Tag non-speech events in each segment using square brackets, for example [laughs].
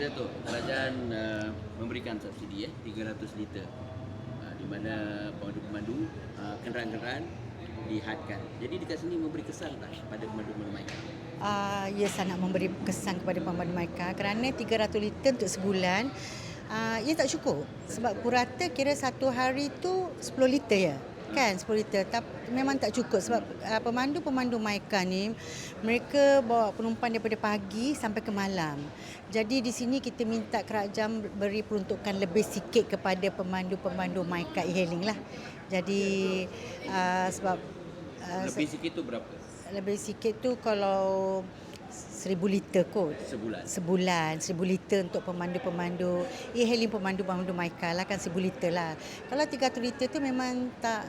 Datuk, kerajaan uh, memberikan subsidi eh 300 liter uh, di mana pemandu-pemandu uh, kenderaan-kenderaan dihadkan. Jadi dekat sini memberi kesan tak pada pemandu-pemandu mereka? uh, ia sangat memberi kesan kepada pemandu mereka kerana 300 liter untuk sebulan uh, ia tak cukup sebab purata kira satu hari tu 10 liter ya kan 10 liter. Tapi memang tak cukup sebab uh, pemandu-pemandu mereka ni mereka bawa penumpang daripada pagi sampai ke malam. Jadi di sini kita minta kerajaan beri peruntukan lebih sikit kepada pemandu-pemandu mereka e-hailing lah. Jadi uh, sebab uh, Lebih sikit tu berapa? lebih sikit tu kalau seribu liter kot. Sebulan. sebulan seribu liter untuk pemandu-pemandu e-hailing pemandu-pemandu Maika lah kan seribu liter lah. Kalau 300 liter tu memang tak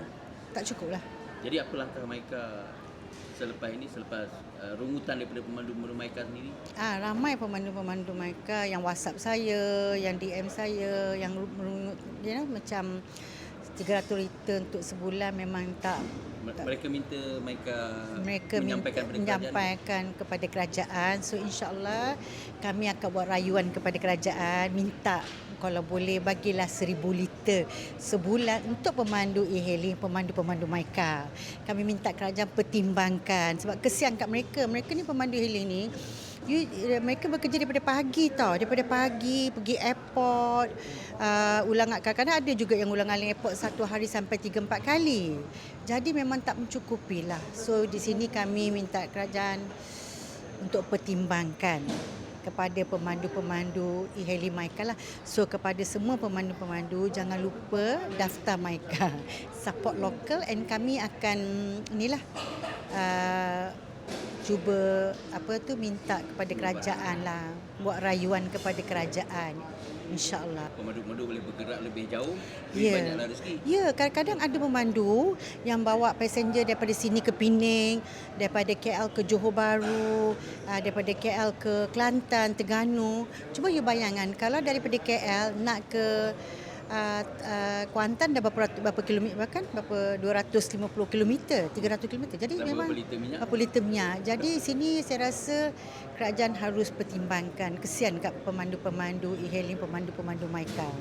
tak cukup lah Jadi apa langkah mereka selepas ini selepas uh, rungutan daripada pemandu-pemandu mereka sendiri? Ah, ramai pemandu-pemandu mereka yang WhatsApp saya, yang DM saya, yang merungut, you know, macam 300 liter untuk sebulan memang tak Me- Mereka minta mereka, mereka menyampaikan minta, kepada kerajaan. menyampaikan kepada kerajaan. So insyaallah kami akan buat rayuan kepada kerajaan minta kalau boleh bagilah seribu liter sebulan untuk pemandu e-hailing, pemandu-pemandu Maika. Kami minta kerajaan pertimbangkan sebab kesian kat mereka. Mereka ni pemandu e-hailing ni You, mereka bekerja daripada pagi tau Daripada pagi Pergi airport uh, Ulang kadang-kadang ada juga yang ulang alik airport Satu hari sampai 3-4 kali Jadi memang tak mencukupi lah So di sini kami minta kerajaan Untuk pertimbangkan kepada pemandu-pemandu e-hailing Maika lah. So kepada semua pemandu-pemandu jangan lupa daftar Maika. [laughs] Support local and kami akan inilah uh, cuba apa tu minta kepada kerajaan lah buat rayuan kepada kerajaan insyaallah Pemandu-pemandu boleh bergerak lebih jauh, lebih Ya. banyaklah rezeki. Ya, kadang-kadang ada pemandu yang bawa passenger daripada sini ke Pening, daripada KL ke Johor Bahru, ah, daripada KL ke Kelantan, Terengganu. Cuba you bayangkan kalau daripada KL nak ke uh, uh, Kuantan dah berapa berapa kilometer kan? Berapa 250 kilometer, 300 kilometer. Jadi Dan memang berapa liter minyak? berapa liter minyak. Jadi sini saya rasa kerajaan harus pertimbangkan kesian kat pemandu-pemandu e-hailing, pemandu-pemandu Maika.